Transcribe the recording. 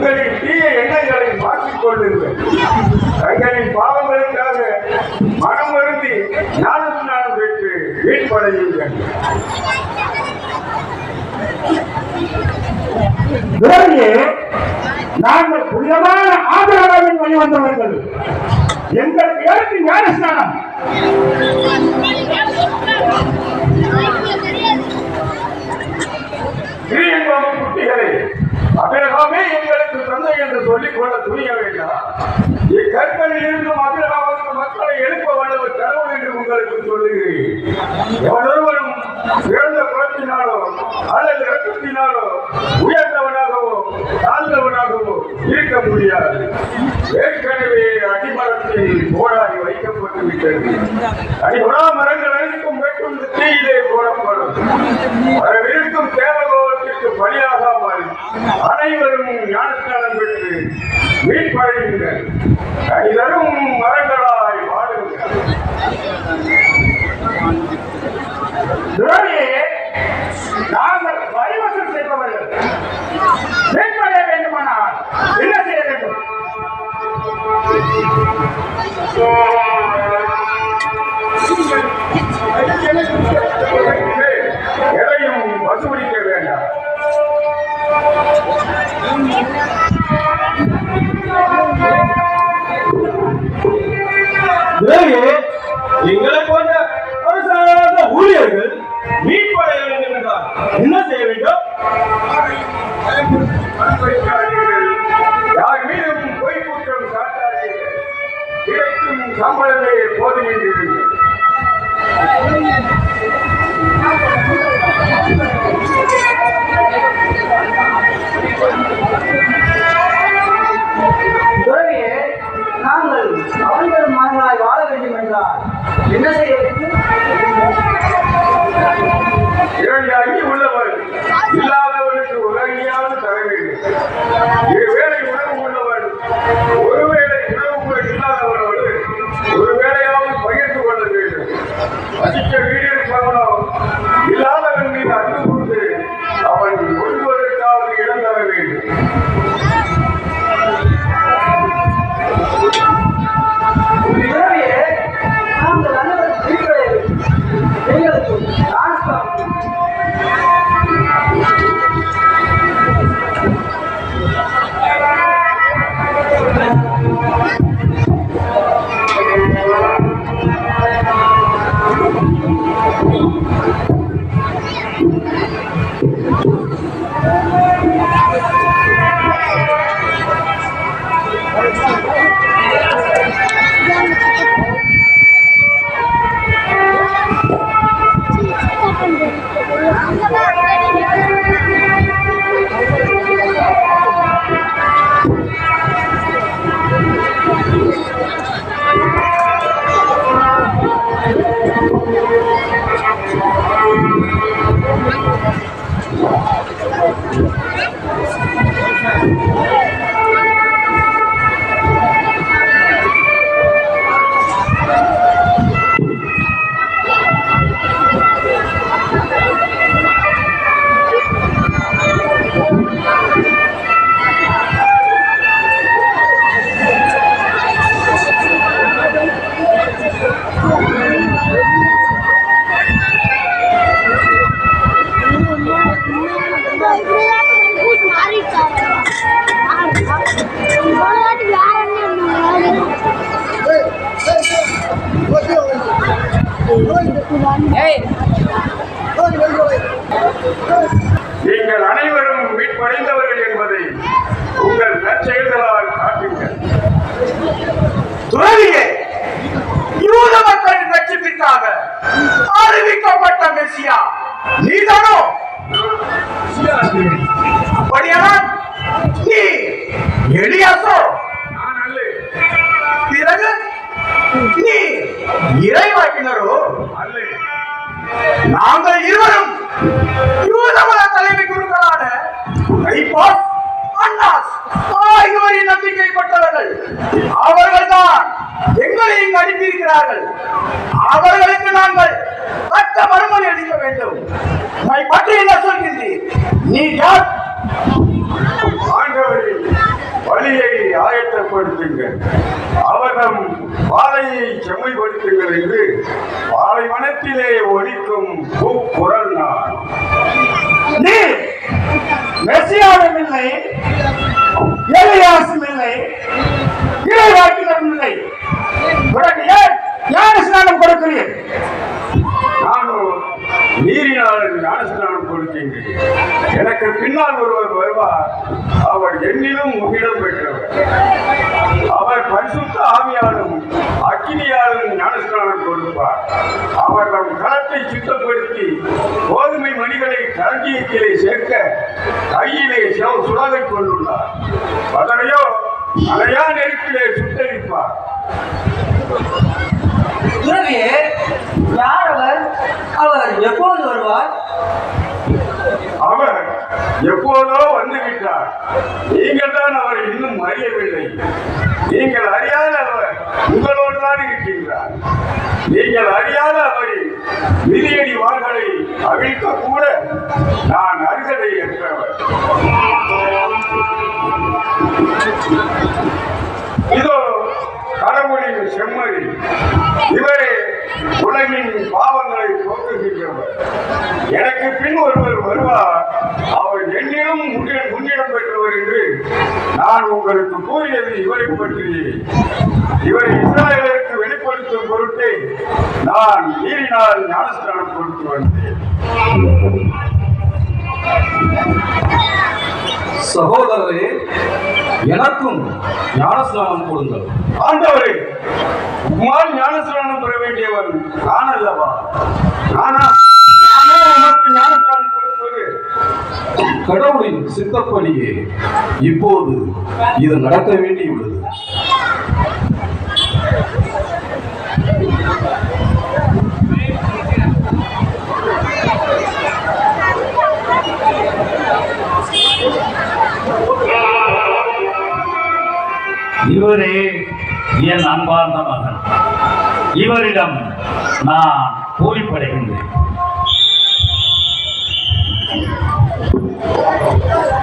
உங்களின் தீய எண்ணங்களை மாற்றிக் கொள்ளுங்கள் தங்களின் பாவங்களுக்காக மனம் வருந்தி ஞானம் ஞானம் பெற்று வீழ்படையுங்கள் துரோகியே நாங்கள் புனிதமான ஆதரவாவின் வழி வந்தவர்கள். எங்களுக்கு ஏற்று ஞானஸ்நானம். கிரியங்கம் குட்டிகளே அபிரகாமே எங்களுக்கு தந்தை என்று சொல்லிக் கொள்ள துணிய வேண்டாம் இக்கற்களில் இருந்தும் அபிரகாமுக்கு மக்களை எழுப்ப வல்லவர் கடவுள் என்று உங்களுக்கு சொல்லுகிறேன். எவனொருவரும் பிறந்த குலத்தினாலோ அல்லது ரத்தத்தினாலோ உயர்ந்தவனாகவோ தாழ்ந்தவனாகவோ இருக்க முடியாது. ஏற்கனவே அடிமரத்தில் போராடி வைக்கப்பட்டு விட்டது. அடிபடா மரங்கள் அனைத்தும் வெட்டும் தீயிலே போடப்படும். வரவிருக்கும் தேவை அனைவரும் ஞானஸ்தானம் பெற்று மீட்படையுங்கள் அனைவரும் என்ன செய்ய Thank you. நீங்கள் அனைவரும் மீட்படைந்தவர்கள் என்பதை உங்கள் நற்செயல்களால் காட்டுங்கள். துறவியே யூத மக்களின் ரட்சிப்பிற்காக அறிவிக்கப்பட்ட மெசியா. நீதானோ? அப்படியானால் நீ எலியாசோ? நான் அல்ல. பிறகு நீ இறைவாக்கினரோ நாங்கள் இருவரும் யூதமத தலைமை குருக்களான ஐபாஸ் அன்னாஸ் ஆகியோரின் நம்பிக்கைப்பட்டவர்கள் அவர்கள்தான் எங்களை இங்கு அனுப்பியிருக்கிறார்கள். அவர்களுக்கு நாங்கள் தக்க மறுமொழி அளிக்க வேண்டும். உன்னை பற்றி என்ன சொல்கின்றீர்? நீ யார் ஆண்டவரே சுத்தப்படுத்துங்கள் வாழையை செம்மைப்படுத்துங்கள் என்று பாலைவனத்திலே ஒலிக்கும் குரல் நான். நீ மெசியாவும் இல்லை எலியாசும் இல்லை இறைவாக்கினரும் இல்லை உனக்கு ஏன் ஞான ஸ்நானம் கொடுக்கிறீர்? நானும் நீரினால் ஞானஸ்நானம் கொடுக்கின்றேன். எனக்கு பின்னால் ஒருவர் வருவார். அவர் என்னிலும் முன்னிடம் பெற்றவர். அவர் பரிசுத்த ஆவியாலும் அக்கினியாலும் ஞானஸ்தானம் கொடுப்பார். அவர் நம் களத்தை சுத்தப்படுத்தி கோதுமை மணிகளை களஞ்சியத்திலே சேர்க்க கையிலே சிவ சுடலை கொண்டுள்ளார். அதனையோ அலையா நெருப்பிலே சுட்டரிப்பார். துறவியே யார் அவர்? அவர் எப்போது வருவார்? எப்போதோ வந்து விட்டார் நீங்கள் தான் அவரை இன்னும் அறியவில்லை நீங்கள் அறியாத அவர் உங்களோடு தான் இருக்கின்றார். நீங்கள் அறியாத அவரை மிதியடி வாள்களை அவிழ்க்க கூட நான் உங்களுக்கு கூறியது இவரை பற்றி இவரை இஸ்ராயலருக்கு வெளிப்படுத்தும் பொருட்டே நான் நீரினால் ஞானஸ்தானம் கொடுத்து வந்தேன். சகோதரரே எனக்கும் ஞானஸ்நானம் கொடுங்கள். ஆண்டவரே உம்மால் ஞானஸ்தானம் பெற வேண்டியவன் நான் அல்லவா? நானோ? கடவுளின் சித்தப்படியே இப்போது இது நடக்க வேண்டியுள்ளது. இவரே என் அன்பார்ந்த மகன். இவரிடம் நான் கூலிப்படைகின்றேன் Oh, my God.